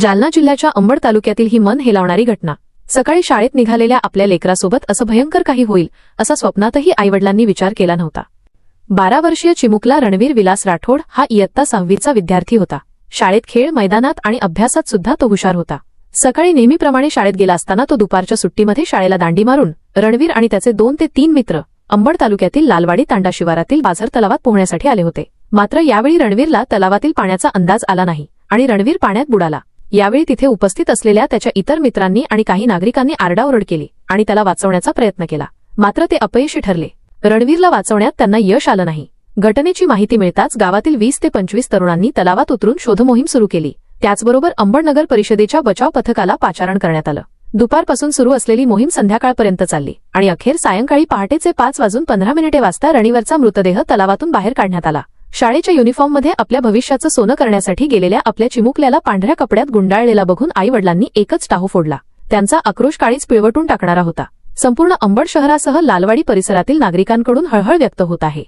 जालना जिल्ह्याच्या अंबड तालुक्यातील ही मन हेलावणारी घटना. सकाळी शाळेत निघालेल्या आपल्या लेकरासोबत असं भयंकर काही होईल असा स्वप्नातही आईवडिलांनी विचार केला नव्हता. बारा वर्षीय चिमुकला रणवीर विलास राठोड हा इयत्ता सहावीचा विद्यार्थी होता. शाळेत खेळ मैदानात आणि अभ्यासात सुद्धा तो हुशार होता. सकाळी नेहमीप्रमाणे शाळेत गेला असताना तो दुपारच्या सुट्टीमध्ये शाळेला दांडी मारून रणवीर आणि त्याचे दोन ते तीन मित्र अंबड तालुक्यातील लालवाडी तांडा शिवारातील बाजार तलावात पोहण्यासाठी आले होते. मात्र यावेळी रणवीरला तलावातील पाण्याचा अंदाज आला नाही आणि रणवीर पाण्यात बुडाला. यावेळी तिथे उपस्थित असलेल्या त्याच्या इतर मित्रांनी आणि काही नागरिकांनी आरडाओरड केली आणि त्याला वाचवण्याचा प्रयत्न केला. मात्र ते अपयशी ठरले. रणवीरला वाचवण्यात त्यांना यश आलं नाही. घटनेची माहिती मिळताच गावातील वीस ते पंचवीस तरुणांनी तलावात उतरून शोधमोहीम सुरू केली. त्याचबरोबर अंबडनगर परिषदेच्या बचाव पथकाला पाचारण करण्यात आलं. दुपारपासून सुरू असलेली मोहीम संध्याकाळपर्यंत चालली आणि अखेर सायंकाळी पहाटेचे पाच वाजून पंधरा मिनिटे वाजता रणीवरचा मृतदेह तलावातून बाहेर काढण्यात आला. शाळेच्या युनिफॉर्ममध्ये आपल्या भविष्याचं सोनं करण्यासाठी गेलेल्या आपल्या चिमुकल्याला पांढऱ्या कपड्यात गुंडाळलेला बघून आई वडिलांनी एकच टाहू फोडला. त्यांचा आक्रोश काळीच पिळवटून टाकणारा होता. संपूर्ण अंबड शहरासह लालवाडी परिसरातील नागरिकांकडून हळहळ व्यक्त होत आहे.